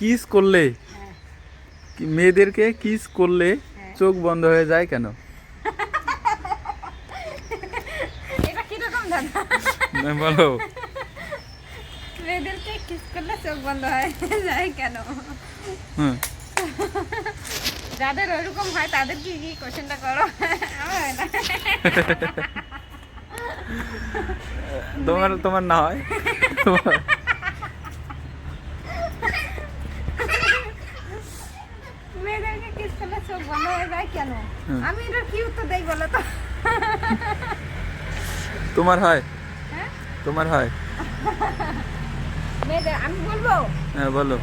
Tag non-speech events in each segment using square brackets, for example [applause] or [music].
Kiss করলে? হ্যাঁ মেয়েদেরকে কিস করলে। চোখ বন্ধ হয়ে যায় কেন? বলো। মেয়েদেরকে কিস করলে চোখ বন্ধ হয়ে যায় কেন? যাদের ওরকম হয় তাদের কি কি কোশ্চেনটা করো? তোমার তোমার না হয়? তোমার- মেয়েদেরকে কিস করলে চোখ বন্ধ হয়ে যায় কেন? আমি এটা কি উত্তর দেই বলো তো? তোমার হয়। হ্যাঁ? তোমার হয়। মেয়েদের আমি বলব? হ্যাঁ বলো।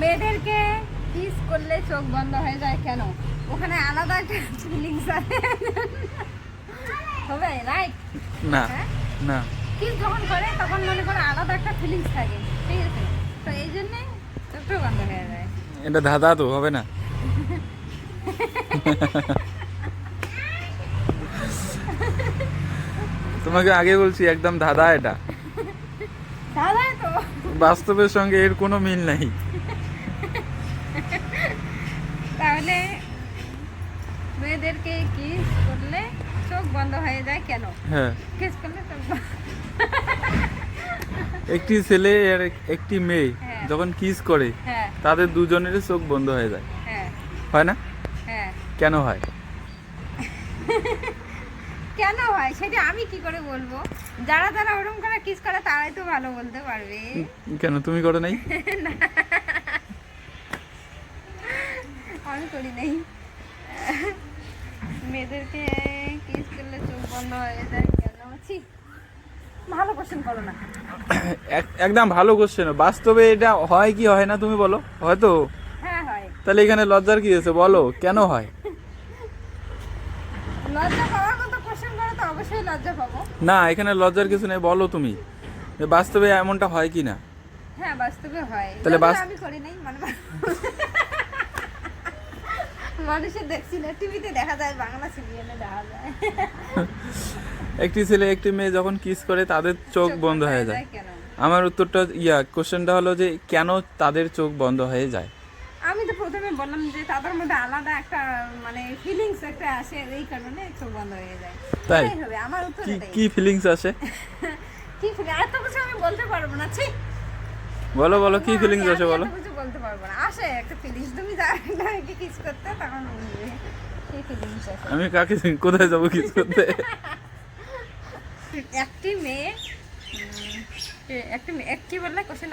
মেয়েদেরকে কিস করলে চোখ বন্ধ হয়ে যায় কেন? ওখানে আলাদা একটা ফিলিংস আছে। হবে রাইট না হ্যাঁ? না। কিস যখন করে তখন মনে করে আলাদা একটা ফিলিংস থাকে। ঠিক আছে? তো এই জন্যে চোখটা বন্ধ হয়ে যায়। এটা ধাঁধা তো হবে না তোমাকে আগে বলছি একদম ধাঁধা এটা। বাস্তবের সঙ্গে এর কোনো মিল নাই। তাহলে মেয়েদেরকে কিস করলে চোখ বন্ধ হয়ে যায় কেন? হ্যাঁ। কিস করলে একটি ছেলে আর একটি মেয়ে হ্যাঁ। যখন কিস করে হ্যাঁ। তাদের দুজনেরই চোখ বন্ধ হয়ে যায়। হ্যাঁ। হয় না? হ্যাঁ। কেন হয়? কেন হয়? সেটা আমি কি করে বলব? যারা যারা ওরকম করে কিস করে তারাই তো ভালো বলতে পারবে। কেন? তুমি করো নাই? আমি করি নাই। মেয়েদেরকে কিস করলে চোখ বন্ধ হয়ে যায়। কেন? ছি। ভালো কোশ্চেন করো না। এক- একদম ভালো কোশ্চেন বাস্তবে এটা হয় কি হয় না তুমি বলো? হয়তো হ্যাঁ হয়। তাহলে এখানে লজ্জার কি আছে বলো? কেন হয়? লজ্জা পাওয়ার মতো কোশ্চেন করে তো অবশ্যই লজ্জা পাবো। না এখানে লজ্জার কিছু নেই বলো তুমি। বাস্তবে এমনটা হয় কি না? হ্যাঁ বাস্তবে হয়। তাহলে আমি করি নাই মানে মানুষের দেখছি না টিভিতে দেখা যায় বাংলা সিরিয়ালে দেখা যায়। [laughs] একটি ছেলে একটি মেয়ে যখন কিস করে তাদের চোখ বন্ধ হয়ে যায়। আমার উত্তরটা ইয়া কোশ্চেনটা হলো যে কেন তাদের চোখ বন্ধ হয়ে যায়? আমি তো প্রথমে বললাম যে তাদের মধ্যে আলাদা একটা মানে ফিলিংস একটা আসে এই কারণে চোখ বন্ধ হয়ে যায়। তাই? হবে আমার উত্তর কি ফিলিংস আসে? [laughs] কি? এত কিছু আমি বলতে পারব না ছি। বলো বলো কি ফিলিংস আসে বলো? কিছু বলতে পারব না। আসে একটা ফিলিংস তুমি যাকে কিস করতে তখন বুঝবে কি ফিলিংস আসে? আমি কাকে কোথায় যাব কিস করতে? [laughs] একটি মেয়ে একটি বললে কোশ্চেন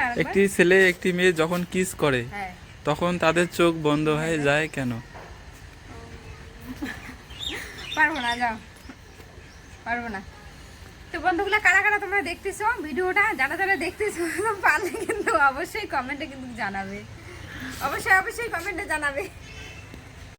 ছেলে একটি মেয়ে যখন কিস করে হ্যাঁ। তখন তাদের চোখ বন্ধ হয়ে যায় কেন? পারব না যাও। পারব না। তো বন্ধুগুলো কারা কারা তোমরা দেখতেছো? ভিডিওটা যারা যারা দেখতেছো পারলে কিন্তু অবশ্যই কমেন্টে কিন্তু জানাবে। অবশ্যই অবশ্যই কমেন্টে জানাবে।